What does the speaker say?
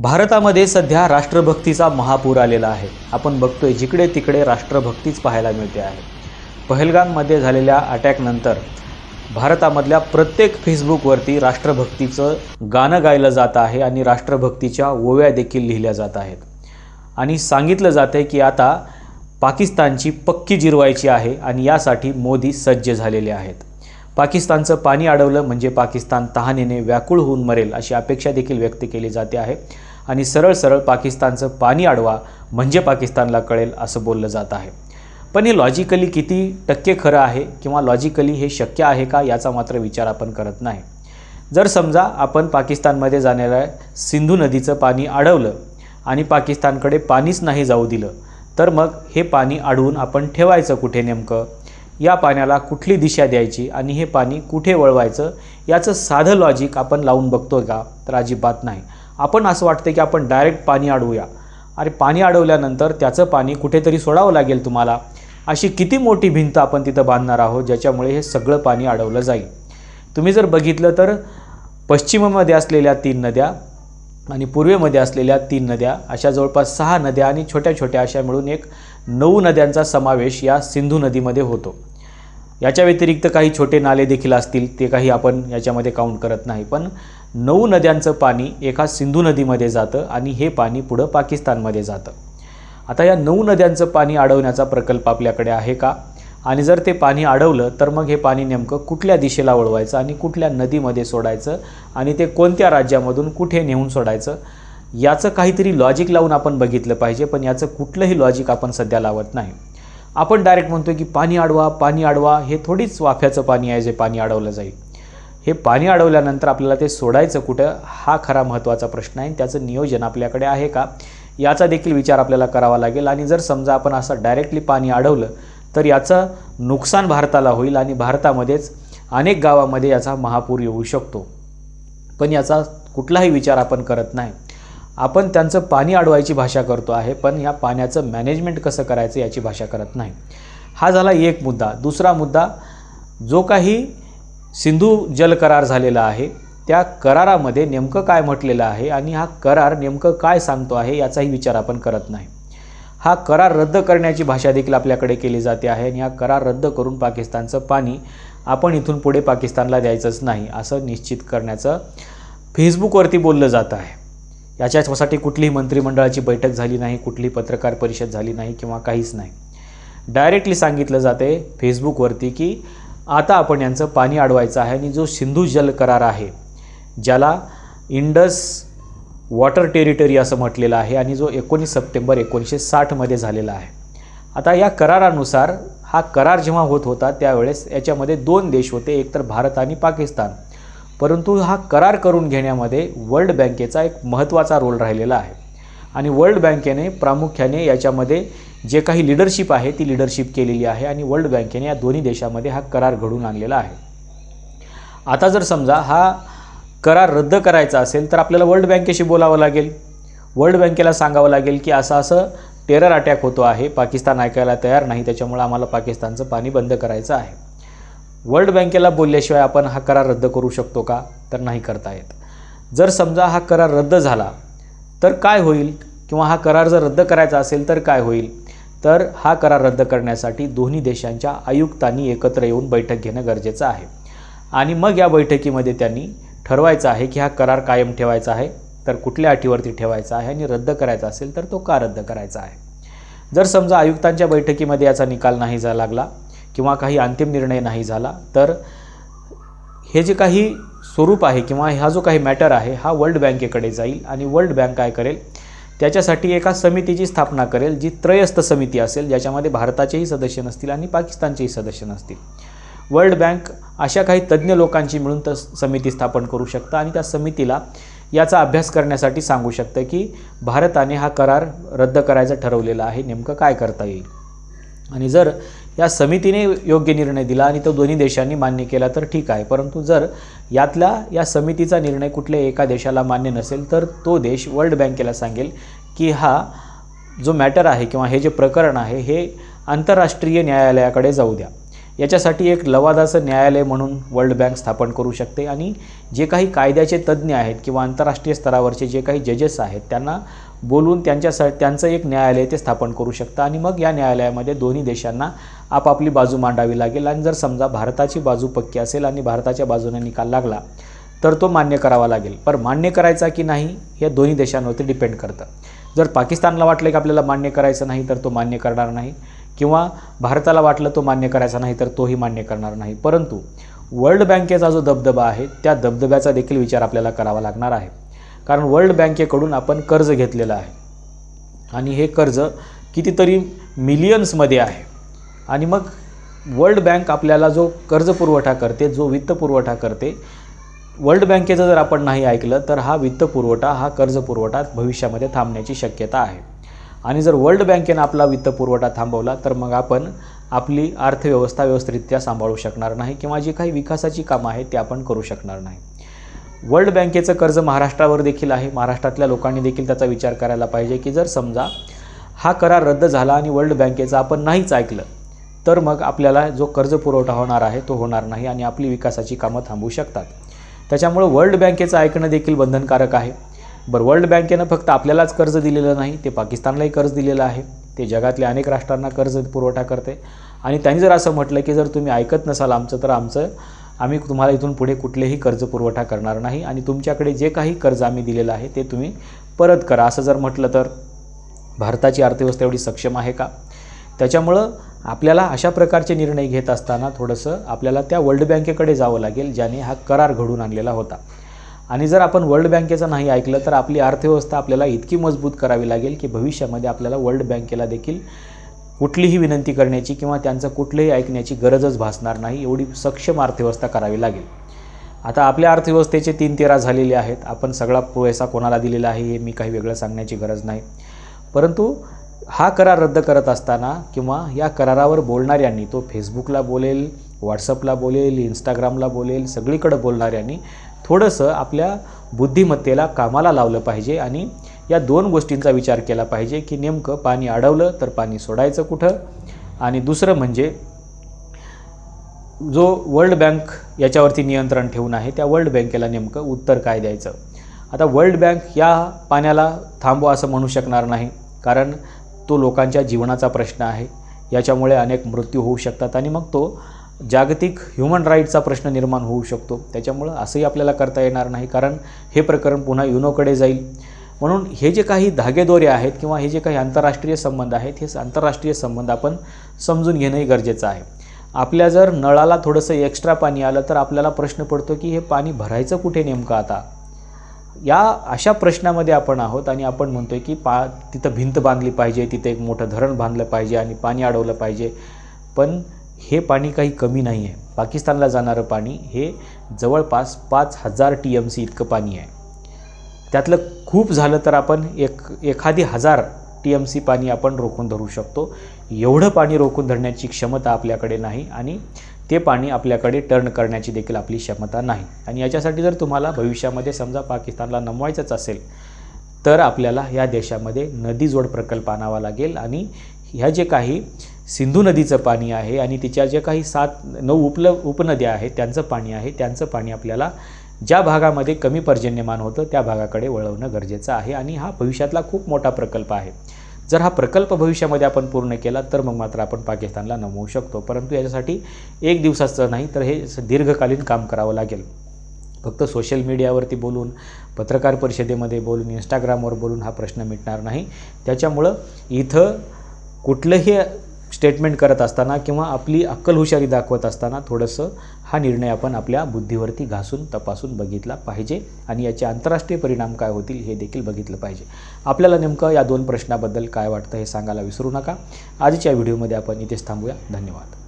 भारतामध्ये सध्या राष्ट्रभक्तीचा महापूर आलेला आहे. आपण बघतोय जिकडे तिकडे राष्ट्रभक्तीच पाहायला मिळते आहे. पहलगाममध्ये झालेल्या अटॅकनंतर भारतामधल्या प्रत्येक फेसबुकवरती राष्ट्रभक्तीचं गाणं गायलं जात आहे आणि राष्ट्रभक्तीच्या ओव्या देखील लिहिल्या जात आहेत. आणि सांगितलं जातं आहे की आता पाकिस्तानची पक्की जिरवायची आहे आणि यासाठी मोदी सज्ज झालेले आहेत. पाकिस्तानचं पाणी अडवलं म्हणजे पाकिस्तान तहानेने व्याकुळ होऊन मरेल अशी अपेक्षा देखील व्यक्त केली जाते आहे. आणि सरळ सरळ पाकिस्तानचं पाणी अडवा म्हणजे पाकिस्तानला कळेल असं बोललं जात आहे. पण हे लॉजिकली किती टक्के खरं आहे किंवा लॉजिकली हे शक्य आहे का याचा मात्र विचार आपण करत नाही. जर समजा आपण पाकिस्तानमध्ये जाणाऱ्या सिंधू नदीचं पाणी अडवलं आणि पाकिस्तानकडे पाणीच नाही जाऊ दिलं तर मग हे पाणी अडवून आपण ठेवायचं कुठे नेमकं? या पाण्याला कुठली दिशा द्यायची आणि हे पाणी कुठे वळवायचं? याचं साधं लॉजिक आपण लावून बघतो का? तर अजिबात नाही. आपण असं वाटतं की आपण डायरेक्ट पाणी अडवूया. अरे पाणी अडवल्यानंतर त्याचं पाणी कुठेतरी सोडावं लागेल तुम्हाला. अशी किती मोठी भिंत आपण तिथं बांधणार आहोत ज्याच्यामुळे हे सगळं पाणी अडवलं जाईल. तुम्ही जर बघितलं तर पश्चिमेमध्ये असलेल्या तीन नद्या आणि पूर्वेमध्ये असलेल्या तीन नद्या अशा जवळपास सहा नद्या आणि छोट्या छोट्या अशा मिळून एक नऊ नद्यांचा समावेश या सिंधू नदीमध्ये होतो. याच्या व्यतिरिक्त काही छोटे नाले देखील असतील ते काही आपण याच्यामध्ये काउंट करत नाही. पण नऊ नद्यांचं पाणी एका सिंधू नदीमध्ये जातं आणि हे पाणी पुढं पाकिस्तानमध्ये जातं. आता या नऊ नद्यांचं पाणी अडवण्याचा प्रकल्प आपल्याकडे आहे का? आणि जर ते पाणी अडवलं तर मग हे पाणी नेमकं कुठल्या दिशेला वळवायचं आणि कुठल्या नदीमध्ये सोडायचं आणि ते कोणत्या राज्यामधून कुठे नेऊन सोडायचं? याचं काहीतरी लॉजिक लावून आपण बघितलं पाहिजे पण याचं कुठलंही लॉजिक आपण सध्या लावत नाही. आपण डायरेक्ट म्हणतो की पाणी अडवा पाणी अडवा हे थोडीच वाफ्याचं पाणी आहे जे पाणी अडवलं जाईल. हे पाणी अडवल्यानंतर आपल्याला ते सोडायचं कुठं? हा खरा महत्त्वाचा प्रश्न आहे त्याचं नियोजन आपल्याकडे आहे का? याचा देखील विचार आपल्याला करावा लागेल आणि जर समजा आपण असं डायरेक्टली पाणी अडवलं तर याचं नुकसान भारताला होईल आणि भारतामध्येच अनेक गावामध्ये याचा महापूर येऊ शकतो. पण याचा कुठलाही विचार आपण करत नाही. आपण त्यांचं पाणी अडवायची भाषा करतो आहे पण या पाण्याचं मॅनेजमेंट कसं करायचं याची भाषा करत नाही. हा झाला एक मुद्दा. दुसरा मुद्दा जो काही सिंधू जल करार झालेला आहे त्या करारामध्ये नेमकं काय म्हटलेलं आहे आणि हा करार नेमकं काय सांगतो आहे याचाही विचार आपण करत नाही. हा करार रद्द करण्याची भाषा देखील आपल्याकडे केली जाते आहे आणि हा करार रद्द करून पाकिस्तानचं पाणी आपण इथून पुढे पाकिस्तानला द्यायचंच नाही असं निश्चित करण्याचं फेसबुकवरती बोललं जातं आहे. याच्यासाठी कुठलीही मंत्रिमंडळाची बैठक झाली नाही कुठलीही पत्रकार परिषद झाली नाही किंवा काहीच नाही. डायरेक्टली सांगितलं जाते फेसबुकवरती की आता आपण यांचं पाणी अडवायचं आहे आणि जो सिंधू जल करार आहे ज्याला इंडस वॉटर टेरिटरी असं म्हटलेलं आहे आणि जो एकोणीस सप्टेंबर एकोणीसशे साठमध्ये झालेला आहे. आता या करारानुसार हा करार जेव्हा होत होता त्यावेळेस याच्यामध्ये दोन देश होते एकतर भारत आणि पाकिस्तान. परंतु हा करार करून घेण्यामध्ये वर्ल्ड बँकेचा एक महत्त्वाचा रोल राहिलेला आहे. आणि वर्ल्ड बँकेने प्रामुख्याने याच्यामध्ये जे काही लिडरशिप आहे ती लिडरशिप केलेली आहे आणि वर्ल्ड बँकेने या दोन्ही देशामध्ये हा करार घडून आणलेला आहे. आता जर समजा हा करार रद्द करायचा असेल तर आपल्याला वर्ल्ड बँकेशी बोलावं लागेल. वर्ल्ड बँकेला सांगावं लागेल की असं असं टेरर अटॅक होतो आहे पाकिस्तान ऐकायला तयार नाही त्याच्यामुळे आम्हाला पाकिस्तानचं पाणी बंद करायचं आहे. वर्ल्ड बँकेला बोलल्याशिवाय आपण हा करार रद्द करू शकतो का? तर नाही करता येत. जर समजा हा करार रद्द झाला तर काय होईल? किंवा हा करार जर रद्द करायचा असेल तर काय होईल? तर हा करार रद्द करण्यासाठी दोन्ही देशांच्या आयुक्तांनी एकत्र येऊन बैठक घेणं गरजेचं आहे. आणि मग या बैठकीमध्ये त्यांनी ठरवायचं आहे की हा करार कायम ठेवायचा आहे तर कुठल्या अटीवरती ठेवायचा आहे आणि रद्द करायचा असेल तर तो का रद्द करायचा आहे? जर समजा आयुक्तांच्या बैठकीमध्ये याचा निकाल नाही जा लागला किंवा काही अंतिम निर्णय नाही झाला तर हे जे काही स्वरूप आहे किंवा हा जो काही मॅटर आहे हा वर्ल्ड बँकेकडे जाईल आणि वर्ल्ड बँक काय करेल? त्याच्यासाठी एका समितीची स्थापना करेल जी त्रयस्थ समिती असेल ज्याच्यामध्ये भारताचेही सदस्य नसतील आणि पाकिस्तानचेही सदस्य नसतील. वर्ल्ड बँक अशा काही तज्ज्ञ लोकांची मिळून तर समिती स्थापन करू शकतं आणि त्या समितीला याचा अभ्यास करण्यासाठी सांगू शकतं की भारताने हा करार रद्द करायचा ठरवलेला आहे नेमकं काय करता येईल? आणि जर या समितीने योग्य निर्णय दिला आणि तो दोन्ही देशांनी मान्य केला तर ठीक आहे. परंतु जर यातला या समितीचा निर्णय कुठल्या एका देशाला मान्य नसेल तर तो देश वर्ल्ड बँकेला सांगेल की हा जो मॅटर आहे किंवा हे जे प्रकरण आहे हे आंतरराष्ट्रीय न्यायालयाकडे जाऊ द्या. याच्यासाठी एक लवादाचं न्यायालय म्हणून वर्ल्ड बँक स्थापन करू शकते. आणि जे काही कायद्याचे तज्ज्ञ आहेत किंवा आंतरराष्ट्रीय स्तरावरचे जे काही जजेस आहेत त्यांना बोलून त्यांच्या त्यांचं एक न्यायालय ते स्थापन करू शकतं. आणि मग या न्यायालयामध्ये दोन्ही देशांना आपापली बाजू मांडावी लागेल. आणि जर समजा भारताची बाजू पक्की असेल आणि भारताच्या बाजूने निकाल लागला तर तो मान्य करावा लागेल. पर मान्य करायचा की नाही हे दोन्ही देशांवरती डिपेंड करतं. जर पाकिस्तानला वाटलं की आपल्याला मान्य करायचं नाही तर तो मान्य करणार नाही. किंवा भारताला वाटलं तो मान्य करायचा नाही तर तोही मान्य करणार नाही. परंतु वर्ल्ड बँकेचा जो दबदबा आहे त्या दबदब्याचा देखील विचार आपल्याला करावा लागणार आहे. कारण वर्ल्ड बँकेकडून आपण कर्ज घेतलेलं आहे. आणि हे कर्ज कितीतरी मिलियन्समध्ये आहे. आणि मग वर्ल्ड बँक आपल्याला जो कर्ज पुरवठा करते जो वित्त पुरवठा करते वर्ल्ड बँकेचं जर आपण नाही ऐकलं तर हा वित्त पुरवठा हा कर्ज पुरवठा भविष्यामध्ये थांबण्याची शक्यता आहे. आणि जर वर्ल्ड बँकेनं आपला वित्तपुरवठा थांबवला तर मग आपण आपली अर्थव्यवस्था व्यवस्थितरित्या सांभाळू शकणार नाही किंवा जी काही विकासाची कामं आहेत ते आपण करू शकणार नाही. वर्ल्ड बँकेचं कर्ज महाराष्ट्रावर देखील आहे. महाराष्ट्रातल्या लोकांनी देखील त्याचा विचार करायला पाहिजे की जर समजा हा करार रद्द झाला आणि वर्ल्ड बँकेचं आपण नाहीच ऐकलं तर मग आपल्याला जो कर्ज पुरवठा होणार आहे तो होणार नाही आणि आपली विकासाची कामं थांबू शकतात. त्याच्यामुळं वर्ल्ड बँकेचं ऐकणं देखील बंधनकारक आहे. बरं वर्ल्ड बँकेनं फक्त आपल्यालाच कर्ज दिलेलं नाही ते पाकिस्तानलाही कर्ज दिलेलं आहे. ते जगातल्या अनेक राष्ट्रांना कर्ज पुरवठा करते. आणि त्यांनी जर असं म्हटलं की जर तुम्ही ऐकत नसाल आमचं तर आमचं आम्ही तुम्हाला इथून पुढे कुठलेही कर्ज पुरवठा करणार नाही. आणि तुमच्याकडे जे काही कर्ज आम्ही दिलेलं आहे ते तुम्ही परत करा. असं जर म्हटलं तर भारताची अर्थव्यवस्था एवढी सक्षम आहे का? त्याच्यामुळं आपल्याला अशा प्रकारचे निर्णय घेत असताना थोडंसं आपल्याला त्या वर्ल्ड बँकेकडे जावं लागेल ज्याने हा करार घडून आणलेला होता. आणि जर आपण वर्ल्ड बँकेचं नाही ऐकलं तर आपली अर्थव्यवस्था आपल्याला इतकी मजबूत करावी लागेल की भविष्यामध्ये आपल्याला वर्ल्ड बँकेला देखील कुठलीही विनंती करण्याची किंवा त्यांचं कुठलंही ऐकण्याची गरजच भासणार नाही एवढी सक्षम अर्थव्यवस्था करावी लागेल. आता आपल्या अर्थव्यवस्थेचे तीन तेरा झालेले आहेत. आपण सगळा पैसा कोणाला दिलेला आहे हे मी काही वेगळं सांगण्याची गरज नाही. परंतु हा करार रद्द करत असताना किंवा या करारावर बोलणाऱ्यांनी तो फेसबुकला बोलेल व्हॉट्सअपला बोलेल इंस्टाग्रामला बोलेल सगळीकडं बोलणाऱ्यांनी थोडंसं आपल्या बुद्धिमत्तेला कामाला लावलं पाहिजे आणि या दोन गोष्टींचा विचार केला पाहिजे की नेमकं पाणी अडवलं तर पाणी सोडायचं कुठं? आणि दुसरं म्हणजे जो वर्ल्ड बँक याच्यावरती नियंत्रण ठेवून आहे त्या वर्ल्ड बँकेला नेमकं उत्तर काय द्यायचं? आता वर्ल्ड बँक या पाण्याला थांबवा असं म्हणू शकणार नाही कारण तो लोकांच्या जीवनाचा प्रश्न आहे. याच्यामुळे अनेक मृत्यू होऊ शकतात आणि मग तो जागतिक ह्युमन राईटचा प्रश्न निर्माण होऊ शकतो. त्याच्यामुळं असंही आपल्याला करता येणार नाही कारण हे प्रकरण पुन्हा युनोकडे जाईल. म्हणून हे जे काही धागेदोरे आहेत किंवा हे जे काही आंतरराष्ट्रीय संबंध आहेत हे आंतरराष्ट्रीय संबंध आपण समजून घेणंही गरजेचं आहे. आपल्या जर नळाला थोडंसं एक्स्ट्रा पाणी आलं तर आपल्याला प्रश्न पडतो की हे पाणी भरायचं कुठे नेमकं आता? या अशा प्रश्नामध्ये आपण आहोत आणि आपण म्हणतो आहे की पा तिथं भिंत बांधली पाहिजे तिथे एक मोठं धरण बांधलं पाहिजे आणि पाणी अडवलं पाहिजे. पण हे पाणी काही कमी नाही आहे. पाकिस्तानला जाणारं पाणी हे जवळपास पाच हजार टी एम सी इतकं पाणी आहे. त्यातलं खूप झालं तर आपण एक एखादी हजार टी एम सी पाणी आपण रोखून धरू शकतो. एवढं पाणी रोखून धरण्याची क्षमता आपल्याकडे नाही आणि ते पाणी आपल्याकडे टर्न करण्याची देखील आपली क्षमता नाही. आणि याच्यासाठी जर तुम्हाला भविष्यामध्ये समजा पाकिस्तानला नमवायचंच असेल तर आपल्याला या देशामध्ये नदी जोड प्रकल्प आणावा लागेल आणि ह्या जे काही सिंधू नदीचं पाणी आहे आणि तिच्या ज्या काही सात नऊ उपल उपनद्या आहेत त्यांचं पाणी आहे त्यांचं पाणी आपल्याला ज्या भागामध्ये कमी पर्जन्यमान होतं त्या भागाकडे वळवणं गरजेचं आहे आणि हा भविष्यातला खूप मोठा प्रकल्प आहे. जर हा प्रकल्प भविष्यामध्ये आपण पूर्ण केला तर मग मात्र आपण पाकिस्तानला नमवू शकतो. परंतु याच्यासाठी एक दिवसाचं नाही तर हे दीर्घकालीन काम करावं लागेल. फक्त सोशल मीडियावरती बोलून पत्रकार परिषदेमध्ये बोलून इंस्टाग्रामवर बोलून हा प्रश्न मिटणार नाही. त्याच्यामुळं इथं कुठलंही स्टेटमेंट करत असताना किंवा आपली अक्कल हुशारी दाखवत असताना थोडंसं हा निर्णय आपण आपल्या बुद्धीवरती घासून तपासून बघितला पाहिजे आणि याचे आंतरराष्ट्रीय परिणाम काय होतील हे देखील बघितलं पाहिजे. आपल्याला नेमकं या दोन प्रश्नाबद्दल काय वाटतं हे सांगायला विसरू नका. आजच्या व्हिडिओमध्ये आपण इथेच थांबूया. धन्यवाद.